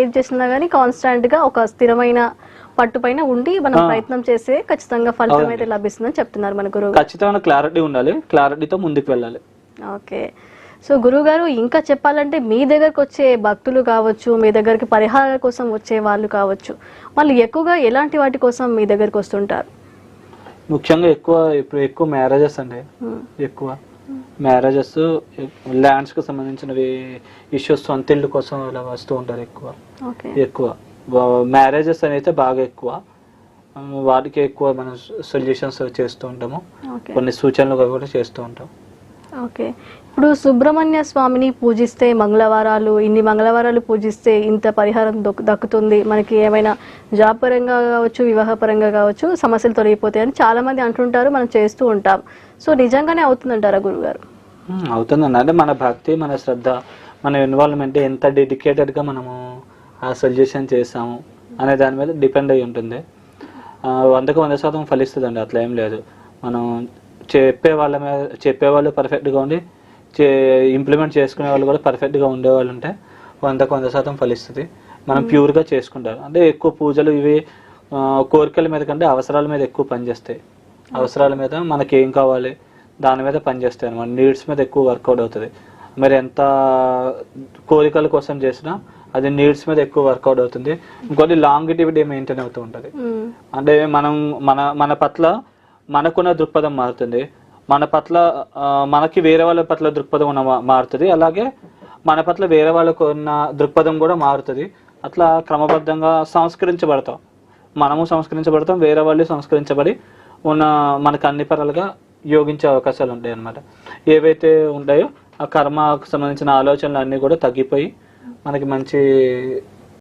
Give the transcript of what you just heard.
ఏది చేసినా కానీ కాన్స్టాంట్గా ఒక స్థిరమైన పట్టు పైన ఉండి మనం. ప్రయత్నం చేస్తే ఖచ్చితంగా ఫలితం. అయితే లభిస్తుందని చెప్తున్నారు మన గురువు ఖచ్చితమైన క్లారిటీ ఉండాలి. క్లారిటీతో ముందుకు వెళ్ళాలి. ఓకే. సో గురువు గారు ఇంకా చెప్పాలంటే మీ దగ్గరకు వచ్చే భక్తులు కావచ్చు మీ దగ్గరికి పరిహారాల కోసం వచ్చే వాళ్ళు కావచ్చు వాళ్ళు ఎక్కువగా ఎలాంటి వాటి కోసం మీ దగ్గరకు వస్తుంటారు? ముఖ్యంగా ఎక్కువ ఇప్పుడు ఎక్కువ మ్యారేజెస్ అండి. ఎక్కువ. మ్యారేజెస్ ల్యాండ్స్కి సంబంధించినవి ఇష్యూస్ సొంత ఇల్లు కోసం ఇలా వస్తూ ఉంటారు ఎక్కువ. ఎక్కువ. మ్యారేజెస్ అయితే బాగా ఎక్కువ. వాటికి ఎక్కువ మనం సొల్యూషన్స్ చేస్తూ ఉంటాము. కొన్ని సూచనలు కూడా చేస్తూ ఉంటాం. ఓకే. ఇప్పుడు సుబ్రహ్మణ్య స్వామిని పూజిస్తే మంగళవారాలు ఇన్ని మంగళవారాలు పూజిస్తే ఇంత పరిహారం దొక్- దక్కుతుంది. మనకి ఏమైనా జాబ్ పరంగా కావచ్చు వివాహ పరంగా కావచ్చు సమస్యలు తొలగిపోతాయి చాలా మంది అంటుంటారు మనం చేస్తూ ఉంటాం. సో నిజంగానే అవుతుందంటారా గురుగారు అవుతుందండి అంటే మన భక్తి మన శ్రద్ధ మన ఇన్వాల్వ్మెంట్ ఎంత డెడికేటెడ్గా మనము ఆ సొల్యూషన్ చేస్తాము అనే దాని మీద డిపెండ్ అయి ఉంటుంది. వందకు వంద శాతం ఫలిస్తుందండి. అట్లా ఏం లేదు. మనం చెప్పే వాళ్ళ మీద చెప్పే వాళ్ళు పర్ఫెక్ట్గా ఉండి చే ఇంప్లిమెంట్ చేసుకునే వాళ్ళు కూడా పర్ఫెక్ట్గా ఉండేవాళ్ళు ఉంటే వందకు వంద శాతం ఫలిస్తుంది. మనం ప్యూర్గా చేసుకుంటారు. అంటే ఎక్కువ పూజలు ఇవి కోరికల మీద కంటే అవసరాల మీద ఎక్కువ పనిచేస్తాయి అవసరాల మీద మనకి ఏం కావాలి? దాని మీద పనిచేస్తాయి అనమాట నీడ్స్ మీద ఎక్కువ వర్కౌట్ అవుతుంది. మరి ఎంత కోరికల కోసం చేసినా అది నీడ్స్ మీద ఎక్కువ వర్కౌట్ అవుతుంది. ఇంకోటి లాంగిటివిటీ మెయింటైన్ అవుతూ ఉంటుంది. అంటే మనం మన మన పట్ల మనకున్న దృక్పథం మారుతుంది. మన పట్ల మనకి వేరే వాళ్ళ పట్ల దృక్పథం ఉన్న మారుతుంది. అలాగే మన పట్ల వేరే వాళ్ళకు ఉన్న దృక్పథం కూడా మారుతుంది. అట్లా క్రమబద్ధంగా సంస్కరించబడతాం. మనము సంస్కరించబడతాం వేరే వాళ్ళు సంస్కరించబడి ఉన్న మనకు అన్ని పరాలుగా యోగించే అవకాశాలు ఉంటాయి అన్నమాట ఏవైతే ఉంటాయో ఆ కర్మకు సంబంధించిన ఆలోచనలు అన్నీ కూడా తగ్గిపోయి మనకి మంచి